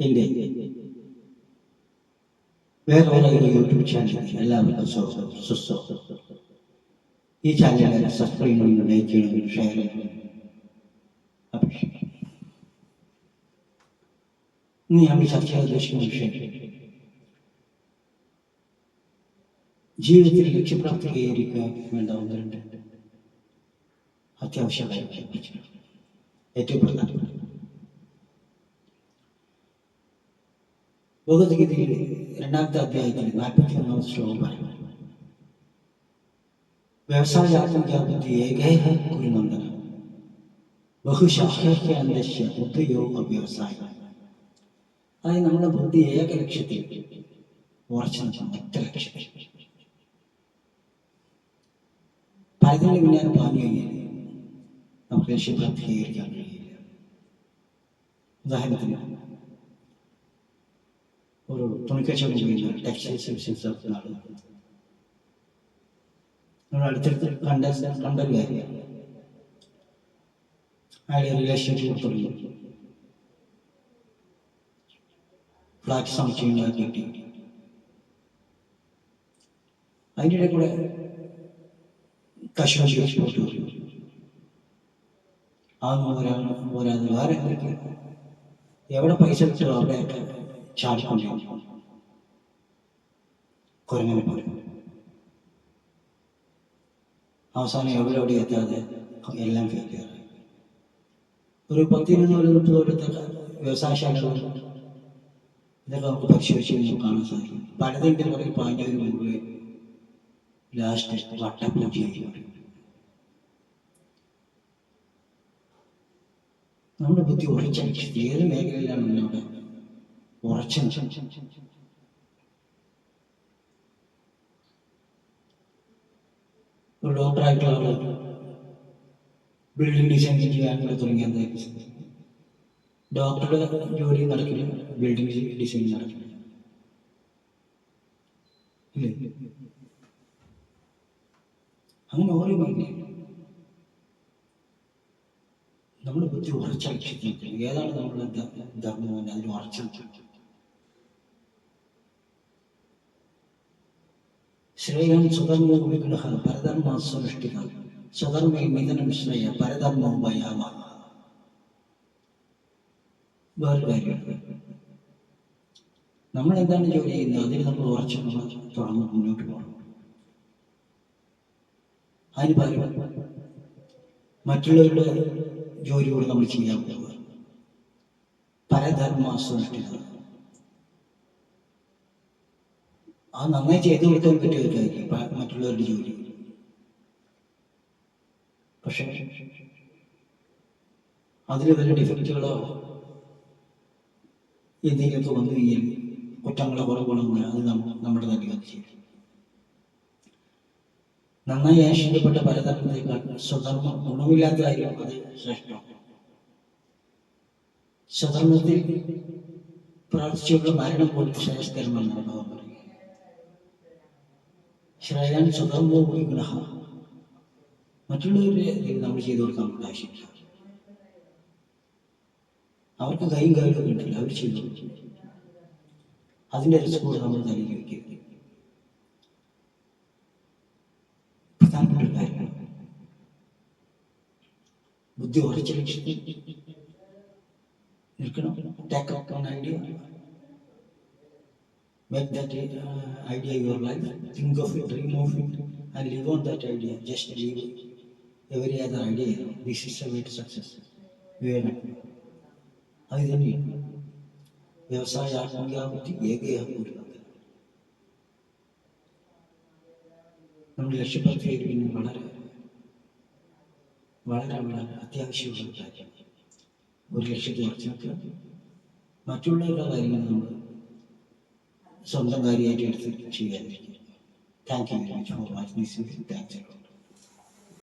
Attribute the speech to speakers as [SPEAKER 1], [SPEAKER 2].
[SPEAKER 1] എൻ്റെ വേറെ ഒരു യൂട്യൂബ് ചാനൽ എല്ലാവർക്കും സ്വാഗതം സുസ്വാഗതം ഈ ചാനൽ സബ്സ്ക്രൈബ് ചെയ്യണം ലൈക്ക് ചെയ്യണം ഷെയർ ചെയ്യണം അപേക്ഷിക്കുന്നു ഇന്ന് ഞാൻ ചർച്ച ചെയ്യാൻ ഉദ്ദേശിക്കുന്ന വിഷയം ജീവിതത്തിൽ ലക്ഷ്യപ്രാപ്തി കൈവരിക്കാൻ വേണ്ട ഒന്ന് രണ്ട് അത്യാവശ്യമായ കാര്യങ്ങൾ. ഏറ്റവും പ്രധാനപ്പെട്ട ഭഗവത്ഗീതയിൽ രണ്ടാമത്തെ അധ്യായത്തിൽ നാൽപ്പത്തി ഒന്നാം ശ്ലോകം പറയുന്നു. വ്യവസായാത്മകബുദ്ധി ഏകേഹ കുരുനന്ദന ബഹുശാഖ്യന്തശ്യ ബുദ്ധിയോ അവ്യവസായ. അതായത് നമ്മുടെ ബുദ്ധി ഏക ലക്ഷ്യത്തിൽ ഉറച്ചു നിൽക്കണം ഒറ്റ ലക്ഷ്യത്തിൽ. പലതിനും പിന്നാലെ പറഞ്ഞു കഴിഞ്ഞാൽ നമുക്ക് ലക്ഷ്യം കൈവരിക്കാൻ കഴിയില്ല. ഉദാഹരണത്തിന് ഒരു തുണിക്കച്ചവടം ചെയ്യുന്ന ടെക്സ്റ്റൈൽസ് ബിസിനസ് നടത്തുന്ന ആളുകൾ നമ്മൾ അടുത്തടുത്ത് കണ്ട കണ്ടല്ലേ അയാളെ റിലേഷൻഷിപ്പ് തുടങ്ങി. ഫ്ലാറ്റ് സമുച്ചയങ്ങൾ കിട്ടി. അതിന്റെ ഇടയിൽ കൂടെ കശ്മീർ എക്സ്പോർട്ട് വരും അതൊന്നും ഒരാൾ പോരാതെ വേറെ എവിടെ പൈസ കിട്ടുമോ അവിടെയൊക്കെ ചാടിക്കൊണ്ടിരിക്കും. കുരങ്ങനെ പോലെ അവസാനം എവിടെ എവിടെ എത്താതെ എല്ലാം ഫെയിലിയർ ഒരു പത്തിരുന്നൂറ് മുപ്പത് കൊല്ലത്തെ വ്യവസായശാലകൾ ഇതൊക്കെ നമുക്ക് പരിശോധിച്ച് കഴിഞ്ഞാൽ കാണാൻ സാധിക്കും. പലതിന്റെ പുറകെ പാഞ്ഞതിന് മുമ്പ് ലാസ്റ്റ് വട്ടപ്പൂജയായി നമ്മുടെ ബുദ്ധി ഉറച്ച ലക്ഷ്യത്തിൽ ഏത് മേഖലയിലാണ് ഉറച്ച. ഡോക്ടറായിട്ടുള്ള ബിൽഡിംഗ് ഡിസൈൻ ചെയ്യാനുള്ള തുടങ്ങിയ എന്തായിരിക്കും ഡോക്ടറുടെ ജോലി നടക്കില്ല ബിൽഡിംഗ് ഡിസൈൻ നടക്കില്ല. അങ്ങനെ ഓരോ ഭംഗി നമ്മുടെ ബുദ്ധി ഉറച്ചു ഏതാണ് നമ്മുടെ ധർമ്മം? അതിൽ ഉറച്ചു ശ്രേയാൻ സുധർമ്മോ വിഗ്രഹ പരധർമ്മ സൃഷ്ടിക സ്വധർമ്മേ മിഥുനം ശ്രേയ. പരധർമ്മോ കാര്യമാണ് നമ്മൾ എന്താണ് ജോലി ചെയ്യുന്നത്? അതിൽ നമ്മൾ ഉറച്ചു തുറന്ന് മുന്നോട്ട് പോകണം അതിന് പകരം മറ്റുള്ളവരുടെ ജോലിയോട് നമ്മൾ ചെയ്യാൻ പോകുക പരധർമ്മ സൃഷ്ടിക അത് നന്നായി ചെയ്തു ഒരു കാര്യം പ- മറ്റുള്ളവരുടെ ജോലി. പക്ഷെ അതിൽ വല്ല ഡിഫക്റ്റുകളോ എന്തെങ്കിലുമൊക്കെ വന്നു കഴിഞ്ഞാൽ കുറ്റങ്ങളോ കുറവുകളോ വന്നാൽ അത് നമ്മ- നമ്മുടെ തന്നെ ചെയ്യും നന്നായി ആശങ്കപ്പെട്ട പരധർമ്മത്തെക്കാൾ സ്വധർമ്മം കാര്യം അത് ശ്രേഷ്ഠം. സ്വധർമ്മത്തിൽ പ്രാർത്ഥിച്ചുള്ള മരണം പോലും ശ്രേഷ്ഠകരമെന്നാണ് ഭഗവാൻ ശ്രേയാൻ സ്വധർമ്മോ ഗുണ മറ്റുള്ളവരുടെ ഇതിൽ നമ്മൾ ചെയ്തു കൊടുക്കാൻ നമുക്ക് ആവശ്യമില്ല. അവർക്ക് കൈയും കാലും കിട്ടില്ല. അവർ ചെയ്തു അതിന്റെ റിസ്ക് കൂടെ നമ്മൾ തലയിൽ വയ്ക്കരുത് പ്രധാനപ്പെട്ട കാര്യങ്ങൾ. ബുദ്ധി ഉറച്ചു ലക്ഷ്യത്തിൽ നിൽക്കണം. Take idea make that idea your life think of it dream of it and live on that idea just leave every other idea this is a way to success Vivekananda അത് തന്നെയാണ് വ്യവസായ ആത്മീയാബുദ്ധി ഏകയാകുന്നത് നമ്മുടെ ലക്ഷ്യപ്രാപ്തിയായിരിക്കും വളരെ വളരെ വളരെ അത്യാവശ്യമുള്ള കാര്യമാണ് ഒരു ലക്ഷ്യത്തെ ഉറച്ചു മറ്റുള്ളവരുടെ കാര്യങ്ങൾ നമ്മൾ സ്വന്തം കാര്യമായിട്ട് എടുത്ത് ചെയ്യാതിരിക്കുക thank you very much for watching this video